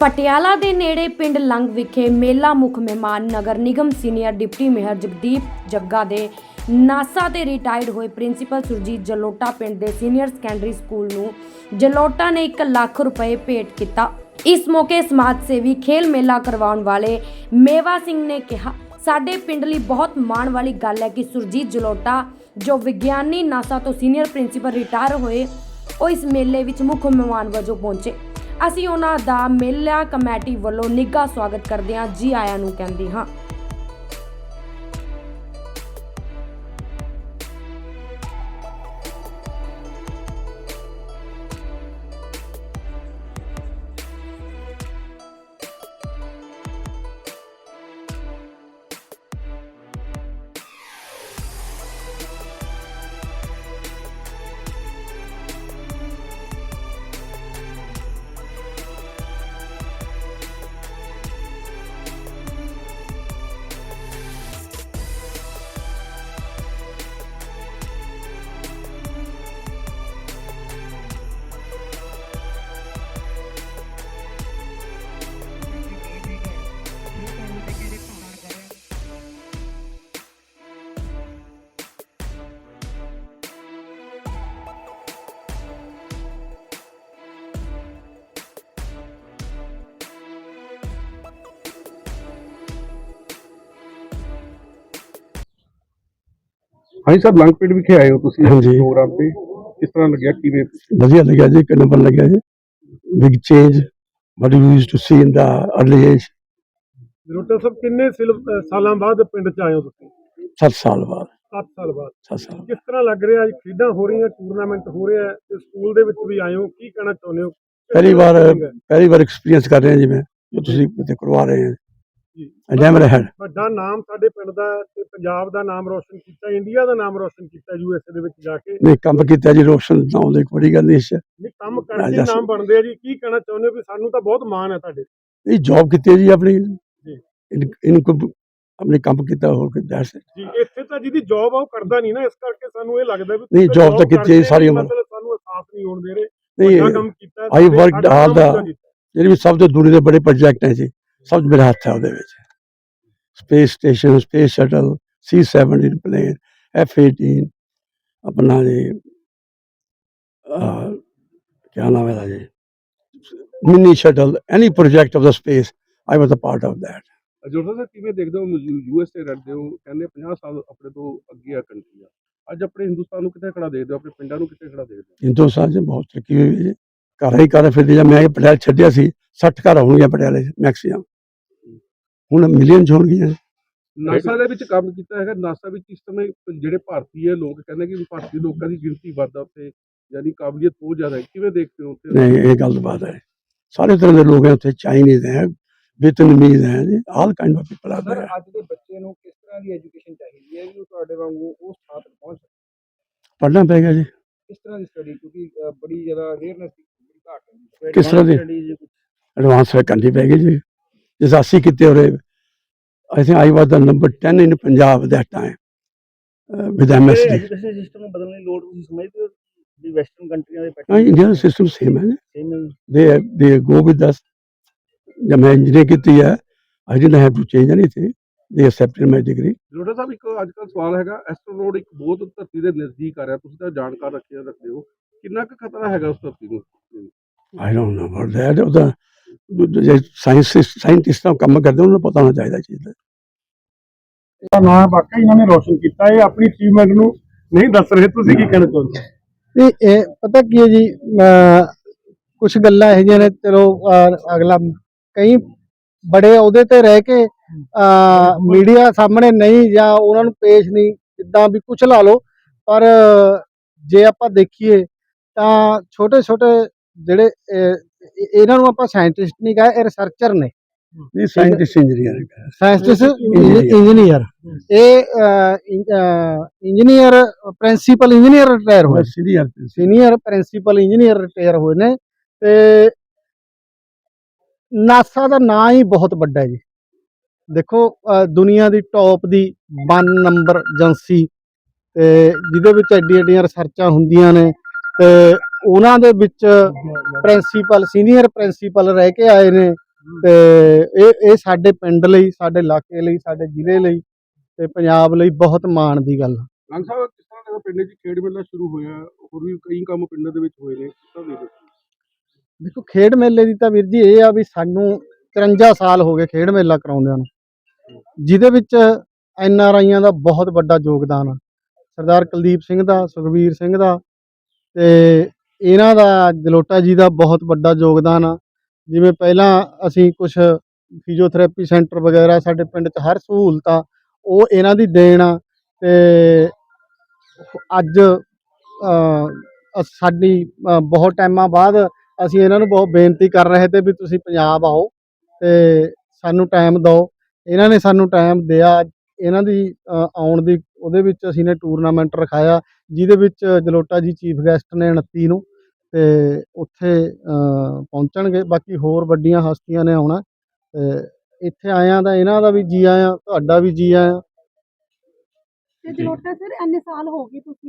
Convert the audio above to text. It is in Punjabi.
ਪਟਿਆਲਾ ਦੇ ਨੇੜੇ ਪਿੰਡ ਲੰਗ ਵਿਖੇ ਮੇਲਾ ਮੁੱਖ ਮਹਿਮਾਨ ਨਗਰ ਨਿਗਮ senior deputy mayor Jagdeep Jagga ਦੇ ਨਾਸਾ ਤੇ ਰਿਟਾਇਰਡ ਹੋਏ ਪ੍ਰਿੰਸੀਪਲ ਸੁਰਜੀਤ ਜਲੋਟਾ ਪਿੰਡ ਦੇ ਸੀਨੀਅਰ ਸੈਕੰਡਰੀ ਸਕੂਲ ਨੂੰ ਜਲੋਟਾ ਨੇ 1 ਲੱਖ ਰੁਪਏ ਭੇਟ ਕੀਤਾ। ਇਸ ਮੌਕੇ ਸਮਾਜ ਸੇਵੀ ਖੇਲ ਮੇਲਾ ਕਰਵਾਉਣ ਵਾਲੇ ਮੇਵਾ ਸਿੰਘ ਨੇ ਕਿਹਾ, ਸਾਡੇ ਪਿੰਡ ਲਈ ਬਹੁਤ ਮਾਣ ਵਾਲੀ ਗੱਲ ਹੈ ਕਿ ਸੁਰਜੀਤ ਜਲੋਟਾ, ਜੋ ਵਿਗਿਆਨੀ ਨਾਸਾ ਤੋਂ ਸੀਨੀਅਰ ਪ੍ਰਿੰਸੀਪਲ ਰਿਟਾਇਰ ਹੋਏ, ਉਹ ਇਸ ਮੇਲੇ ਵਿੱਚ ਮੁੱਖ ਮਹਿਮਾਨ ਵਜੋਂ ਪਹੁੰਚੇ। ਅਸੀਂ ਉਹਨਾਂ ਦਾ ਮੇਲਾ ਕਮੇਟੀ ਵੱਲੋਂ ਨਿੱਘਾ ਸਵਾਗਤ ਕਰਦੇ ਹਾਂ ਜੀ ਆਇਆਂ ਨੂੰ ਕਹਿੰਦੇ ਹਾਂ। ਹਾਂਜੀ ਸਰ ਲੰਗਪੇਟ ਵਿਖੇ ਆਏ ਹੋ ਤੁਸੀਂ ਹਾਂਜੀ। ਪ੍ਰੋਗਰਾਮ ਤੇ। ਕਿਸ ਤਰ੍ਹਾਂ ਲੱਗਿਆ ਕਿਵੇਂ? ਵਧੀਆ ਲੱਗਿਆ ਜੀ ਇੱਕ ਨੰਬਰ ਲੱਗਿਆ ਜੀ। Big change what you used to see in the early age ਰੋਟਾ ਸਾਹਿਬ ਕਿੰਨੇ ਸਿਲ- ਸਾਲਾਂ ਬਾਅਦ ਪਿੰਡ ਚ ਆਏ ਹੋ ਤੁਸੀਂ? 7 ਸਾਲ ਬਾਅਦ। 7 ਸਾਲ ਬਾਅਦ। 7 ਸਾਲ ਕਿਸ ਤਰ੍ਹਾਂ ਲੱਗ ਰਿਹਾ ਅੱਜ ਖੇਡਾਂ ਹੋ ਰਹੀਆਂ ਟੂਰਨਾਮੈਂਟ ਹੋ ਰਿਹਾ ਹੈ ਤੇ ਸਕੂਲ ਦੇ ਵਿੱਚ ਵੀ ਆਏ ਹੋ ਕੀ ਕਹਿਣਾ ਚਾਹੁੰਦੇ ਹੋ? ਪਹਿਲੀ ਵਾਰ? ਪਹਿਲੀ ਵਾਰ ਐਕਸਪੀਰੀਅੰਸ ਕਰ ਰਹੇ ਹਾਂ ਜੀ ਮੈਂ ਜੋ ਤੁਸੀਂ ਇੱਥੇ ਕਰਵਾ ਰਹੇ ਹੋ। Never had ਵੱਡਾ ਨਾਮ ਸਾਡੇ ਪਿੰਡ ਦਾ ਤੇ ਪੰਜਾਬ ਦਾ ਨਾਮ ਰੋਸ਼ਨ ਕੀਤਾ ਇੰਡੀਆ ਦਾ ਨਾਮ ਰੋਸ਼ਨ ਕੀਤਾ ਯੂਐਸਏ ਦੇ ਵਿੱਚ ਜਾ ਕੇ ਨਹੀਂ ਕੰਮ ਕੀਤਾ ਜੀ ਰੋਸ਼ਨ ਨਾਮ ਦੀ ਬੜੀ ਗੱਲ ਨਹੀਂ ਸੀ ਨਹੀਂ ਕੰਮ ਕਰਕੇ। ਨਾਮ ਬਣਦੇ ਆ ਜੀ ਕੀ ਕਹਿਣਾ ਚਾਹੁੰਦੇ ਹੋ ਵੀ ਸਾਨੂੰ ਤਾਂ ਬਹੁਤ ਮਾਣ ਹੈ ਤੁਹਾਡੇ ਇਹ ਜੌਬ ਕੀਤੀ ਜੀ ਆਪਣੀ ਜੀ। ਇਨਕਮ ਆਪਣੀ ਕੰਮ ਕੀਤਾ ਹੋਰ ਕੋਈ ਦੱਸ ਜੀ ਇੱਥੇ ਤਾਂ ਜਿਹਦੀ ਜੌਬ ਆ ਉਹ ਕਰਦਾ ਨਹੀਂ ਨਾ ਇਸ ਕਰਕੇ ਸਾਨੂੰ ਇਹ ਲੱਗਦਾ ਵੀ ਨਹੀਂ, job ਤਾਂ ਕੀਤੀ ਸਾਰੀ ਉਮਰ। ਮਤਲਬ ਸਾਨੂੰ ਅਹਿਸਾਸ ਨਹੀਂ ਹੋਣ ਦੇ ਰਹੇ ਨਹੀਂ ਕੰਮ ਕੀਤਾ ਹੈ, I ਸਾਡੇ- worked ਸਾਡਾ all ਕੰਮ the- ਪੂਰਾ ਕੀਤਾ। ਜਿਹੜੇ ਵੀ ਸਭ ਤੋਂ ਦੁਨੀਆ ਦੇ ਬੜੇ ਪ੍ਰੋਜੈਕਟ ਹੈ ਜੀ ਸਭ ਮੇਰਾ ਹੱਥ ਹੈ ਉਹਦੇ ਵਿੱਚ space station space shuttle C17 plane F18 ਆਪਣਾ ਜੀ ਕਿਆ ਨਾਮ ਹੈ ਜੀ? Mini shuttle any project of the space I was a part of that Jora Sahib ਕਿਵੇਂ ਦੇਖਦੇ ਹੋ ਯੂਐਸਏ ਰਹਿੰਦੇ ਹੋ? ਕਹਿੰਦੇ 50 ਸਾਲ ਆਪਣੇ ਤੋਂ ਅੱਗੇ ਆ ਕੰਟਰੀ ਆ। ਅੱਜ ਆਪਣੇ ਹਿੰਦੁਸਤਾਨ ਨੂੰ ਕਿੱਥੇ ਖੜਾ ਦੇਖਦੇ ਹੋ? ਆਪਣੇ ਪਿੰਡਾਂ ਨੂੰ ਕਿੱਥੇ ਖੜਾ ਦੇਖਦੇ ਹੋ? ਹਿੰਦੁਸਤਾਨ 'ਚ ਬਹੁਤ ਤਰੱਕੀ ਹੋਈ ਹੈ ਜੀ। ਘਰ ਹੀ ਘਰ ਫਿਰਦੇ ਜਾਂ ਮੈਂ ਪਟਿਆਲੇ ਛੱਡਿਆ ਸੀ 60 ਘਰ ਹੋਣਗੇ ਪਟਿਆਲੇ 'ਚ ਮੈਕਸਿਮਮ ਹੁਣ ਮਿਲੀਅਨਸ ਹੋਣਗੀਆਂ। ਨਾਸਾ ਦੇ ਵਿੱਚ ਕੰਮ ਕੀਤਾ ਹੈਗਾ। ਨਾਸਾ ਵਿੱਚ ਇਸ ਸਮੇਂ ਜਿਹੜੇ ਭਾਰਤੀ ਹੈ ਲੋਕ ਕਹਿੰਦੇ ਕਿ ਭਾਰਤੀ ਲੋਕਾਂ ਦੀ ਗਿਣਤੀ ਵੱਧਦਾ ਉੱਥੇ ਯਾਨੀ ਕਾਬਲੀਅਤ ਬਹੁਤ ਜ਼ਿਆਦਾ ਹੈ। ਕਿਵੇਂ ਦੇਖਦੇ ਹੋ ਉੱਥੇ? ਨਹੀਂ ਇਹ ਗੱਲ ਬਾਤ ਹੈ। ਸਾਰੇ ਤਰ੍ਹਾਂ ਦੇ ਲੋਕ ਹੈ ਉੱਥੇ ਚਾਈਨੀਜ਼ ਹੈ ਵਿetnamese ਹੈ ਜੀ all kind of people are sir ਅੱਜ ਦੇ ਬੱਚੇ ਨੂੰ ਕਿਸ ਤਰ੍ਹਾਂ ਦੀ ਐਜੂਕੇਸ਼ਨ ਚਾਹੀਦੀ ਹੈ ਵੀ ਉਹ ਤੁਹਾਡੇ ਵਾਂਗੂ ਉਸ ਥਾਂ ਤੱਕ ਪਹੁੰਚ ਸਕੇ ਪੜ੍ਹਨਾ ਪਏਗਾ ਜੀ। ਕਿਸ ਤਰ੍ਹਾਂ ਦੀ ਸਟੱਡੀ ਕਿਉਂਕਿ ਬੜੀ ਜ਼ਿਆਦਾ ਅਵੇਅਰਨੈਸ ਦੀ ਬੜੀ ਘਾਟ ਹੈ। ਕਿਸ ਤਰ੍ਹਾਂ ਦੀ? ਐਡਵਾਂਸ ਹੈ ਕਰਨੀ ਪੈਗੀ ਜੀ। ਜਿਸ ਅਸੀਂ ਕਿਤੇ ਹੋਰੇ I think I was the number 10 in Punjab that time with MSD education system ਨੂੰ ਬਦਲਣ ਦੀ ਲੋੜ ਤੁਸੀਂ ਸਮਝਦੇ ਹੋ ਵੀ ਵੈਸਟਰਨ ਕੰਟਰੀਆਂ ਦੇ ਹਾਂ ਇੰਡੀਆ ਸਿਸਟਮ ਸੇਮ ਹੈ same they they go with us ਜਦ ਮੈਂ ਇੰਜੀਨੀਅਰ ਕੀਤੀ ਹੈ I didn't have to change anything they accepted my degree ਜੋੜਾ ਸਾਹਿਬ ਇੱਕ ਅੱਜ ਕੱਲ੍ਹ ਸਵਾਲ ਹੈਗਾ ਐਸਟਰੋਨੋਡ ਇੱਕ ਬਹੁਤ ਧਰਤੀ ਦੇ ਨਜ਼ਦੀਕ ਆ ਰਿਹਾ ਤੁਸੀਂ ਤਾਂ ਜਾਣਕਾਰ ਰੱਖਿਆ ਰੱਖਦੇ ਹੋ। ਕਿੰਨਾ ਕੁ ਖਤਰਾ ਹੈਗਾ ਉਸ ਧਰਤੀ ਨੂੰ? I don't know about that ਉਹਦਾ ਜੇ ਸਾਇੰਸ ਸਾਇੰਟਿਸਟਾਂ ਕੰਮ ਕਰਦੇ ਉਹਨਾਂ ਨੂੰ ਪਤਾ ਹੋਣਾ ਚਾਹੀਦਾ ਚੀਜ਼ ਦਾ। ਇਹਦਾ ਨਾਮ ਵਾਕਈ ਇਹਨਾਂ ਨੇ ਰੋਸ਼ਨ ਕੀਤਾ ਇਹ ਆਪਣੀ ਅਚੀਵਮੈਂਟ ਨੂੰ ਨਹੀਂ ਦੱਸ ਰਹੇ ਤੁਸੀਂ ਕੀ ਕਹਿਣਾ ਚਾਹੁੰਦੇ ਹੋ ਇਹ ਇਹ ਪਤਾ ਕੀ ਹੈ ਜੀ ਕੁਝ ਗੱਲਾਂ ਇਹੋ ਜਿਹੀਆਂ ਨੇ ਚਲੋ ਅਹ, ਅਗਲਾ ਕਈ ਬੜੇ ਅਹੁਦੇ ਤੇ ਰਹਿ ਕੇ ਮੀਡੀਆ ਸਾਹਮਣੇ ਨਹੀਂ ਜਾਂ ਉਹਨਾਂ ਨੂੰ ਪੇਸ਼ ਨਹੀਂ ਜਿੱਦਾਂ ਵੀ ਕੁਝ ਲਾ ਲਓ ਪਰ ਜੇ ਆਪਾਂ ਦੇਖੀਏ ਤਾਂ ਛੋਟੇ ਛੋਟੇ ਜਿਹੜੇ ਅਹ, ਇਹਨਾਂ ਨੂੰ ਆਪਾਂ ਸਾਇੰਟਿਸਟ ਨਹੀਂ ਕਹੇ ਇਹ ਰਿਸਰਚਰ ਨੇ। ਇਹ ਸਾਇੰਟਿਸਟ ਇੰਜੀਨੀਅਰ ਸਾਇੰਟਿਸਟ. ਇੰਜੀਨੀਅਰ ਇਹ ਇੰਜੀਨੀਅਰ ਪ੍ਰਿੰਸੀਪਲ ਇੰਜੀਨੀਅਰ ਰਿਟਾਇਰ ਹੋਏ। Senior senior principal engineer retire ਹੋਏ ਨੇ। ਤੇ ਨਾਸਾ ਦਾ ਨਾਂ ਹੀ ਬਹੁਤ ਵੱਡਾ ਹੈ ਜੀ। ਦੇਖੋ ਦੁਨੀਆ ਦੀ ਟੌਪ ਦੀ 1 ਨੰਬਰ ਏਜੰਸੀ। ਤੇ ਜਿਹਦੇ ਵਿੱਚ ਐਡੀ ਐਡੀਆਂ ਰਿਸਰਚਾਂ ਹੁੰਦੀਆਂ ਨੇ। ਤੇ ਉਹਨਾਂ ਦੇ ਵਿੱਚ ਪ੍ਰਿੰਸੀਪਲ ਸੀਨੀਅਰ ਪ੍ਰਿੰਸੀਪਲ ਰਹਿ ਕੇ ਆਏ ਨੇ ਤੇ ਇਹ ਇਹ ਸਾਡੇ ਪਿੰਡ ਲਈ ਸਾਡੇ ਇਲਾਕੇ ਲਈ ਸਾਡੇ ਜ਼ਿਲ੍ਹੇ ਲਈ ਤੇ ਪੰਜਾਬ ਲਈ ਬਹੁਤ ਮਾਣ ਦੀ ਗੱਲ। ਲੰਗ ਸਾਹਿਬ ਕਿਸ ਤਰ੍ਹਾਂ ਦਾ ਪਿੰਡ 'ਚ ਖੇਡ ਮੇਲਾ ਸ਼ੁਰੂ ਹੋਇਆ? ਹੋਰ ਵੀ ਕਈ ਕੰਮ ਪਿੰਡਾਂ ਦੇ ਵਿੱਚ ਹੋਏ ਨੇ ਕਿਸ ਤਰ੍ਹਾਂ ਦੇ ਦੇਖੋ ਖੇਡ ਮੇਲੇ ਦੀ ਤਾਂ ਵੀਰ ਜੀ ਇਹ ਆ ਵੀ ਸਾਨੂੰ 53 ਸਾਲ ਹੋ ਗਏ ਖੇਡ ਮੇਲਾ ਕਰਾਉਂਦਿਆਂ ਨੂੰ। ਜਿਹਦੇ ਵਿੱਚ ਐਨ ਆਰ ਆਈਆਂ ਦਾ ਬਹੁਤ ਵੱਡਾ ਯੋਗਦਾਨ ਆ। ਸਰਦਾਰ ਕੁਲਦੀਪ ਸਿੰਘ ਦਾ ਸੁਖਬੀਰ ਸਿੰਘ ਦਾ ਤੇ ਇਹਨਾਂ ਦਾ ਜਲੋਟਾ ਜੀ ਦਾ ਬਹੁਤ ਵੱਡਾ ਯੋਗਦਾਨ ਆ। ਜਿਵੇਂ ਪਹਿਲਾਂ ਅਸੀਂ ਕੁਝ ਫਿਜ਼ੀਓਥੈਰੇਪੀ ਸੈਂਟਰ ਵਗੈਰਾ ਸਾਡੇ ਪਿੰਡ 'ਚ ਹਰ ਸਹੂਲਤ ਆ ਉਹ ਇਹਨਾਂ ਦੀ ਦੇਣ ਆ ਤੇ ਅੱਜ ਅ, ਸਾਡੀ ਬਹੁਤ ਟਾਈਮਾਂ ਬਾਅਦ ਅਸੀਂ ਇਹਨਾਂ ਨੂੰ ਬਹੁਤ ਬੇਨਤੀ ਕਰ ਰਹੇ ਤੇ ਵੀ ਤੁਸੀਂ ਪੰਜਾਬ ਆਓ ਤੇ ਸਾਨੂੰ ਟਾਈਮ ਦਿਓ। ਇਹਨਾਂ ਨੇ ਸਾਨੂੰ ਟਾਈਮ ਦਿਆ ਇਹਨਾਂ ਦੀ ਆਉਣ ਦੀ ਉਹਦੇ ਵਿੱਚ ਅਸੀਂ ਨੇ ਟੂਰਨਾਮੈਂਟ ਰਖਾਇਆ ਜਿਹਦੇ ਵਿੱਚ ਜਲੋਟਾ ਜੀ ਚੀਫ ਗੈਸਟ ਨੇ 29 ਨੂੰ ਤੇ ਉੱਥੇ ਪਹੁੰਚਣਗੇ। ਬਾਕੀ ਹੋਰ ਵੱਡੀਆਂ ਹਸਤੀਆਂ ਨੇ ਆਉਣਾ। ਤੇ ਇੱਥੇ ਆਇਆਂ ਦਾ ਇਹਨਾਂ ਦਾ ਵੀ ਜੀ ਆਇਆਂ, ਤੁਹਾਡਾ ਵੀ ਜੀ ਆਇਆਂ। ਤੇ ਜਲੋਟਾ ਸਰ, ਇੰਨੇ ਸਾਲ ਹੋ ਗਏ ਤੁਸੀਂ